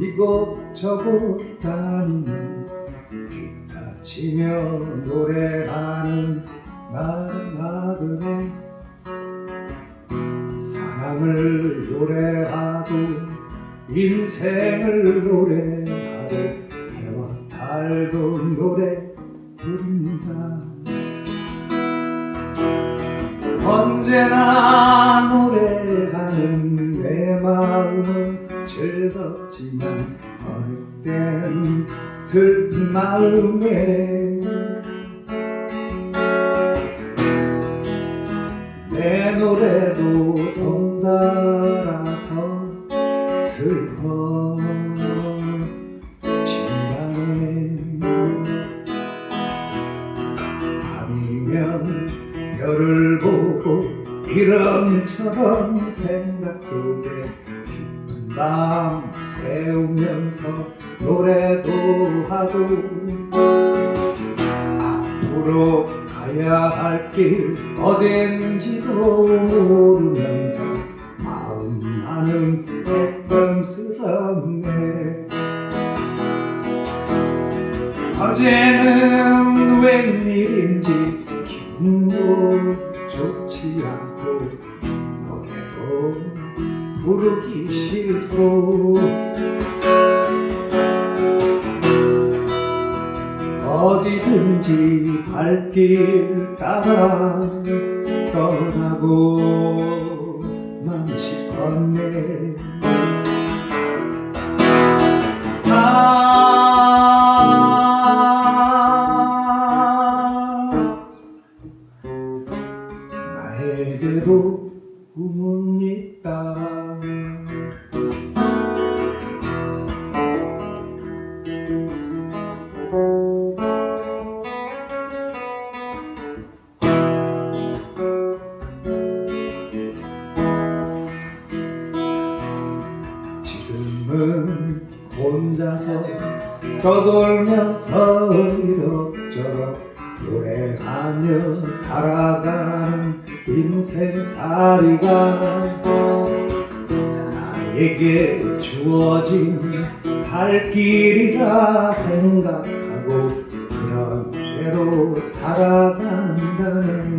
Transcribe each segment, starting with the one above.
이곳저곳 다니는 기타 치며 노래하는 나라들의 사랑을 노래하고 인생을 노래하고 해와 달도 노래 부릅니다. 언제나 내 마음은 즐겁지만 어릴 땐 슬픈 마음에 내 노래도 덩달아서 슬퍼 밤이면 별을 보고 이런저런 생각 속에 깊은 밤 새우면서 노래도 하고 앞으로 가야 할 길 어딘지도 모르면서 마음만은 백범스럽네. 어제는 웬일인지 기분도 좋지 않고 노래도 부르기 싫고 어디든지 발길 따라 떠나고 만 싶었네 나에게도 꿈은 있다. 지금은 혼자서 떠돌면서 이럭저럭 노래하며 살아가는 인생살이가 나에게 주어진 할 길이라 생각하고 그런 대로 살아간다네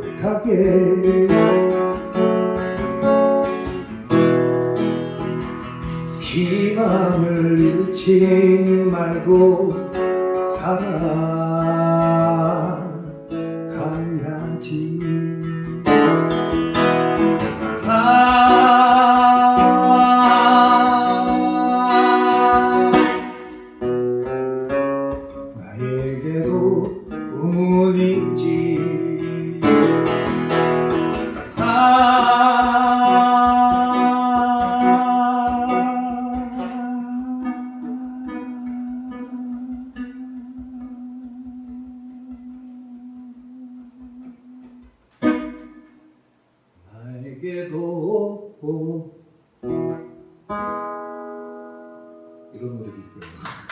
깨끗하게. 희망을 잃지 말고 살아가야지. 아 나에게도 나에게도 이런 노래도 있어요.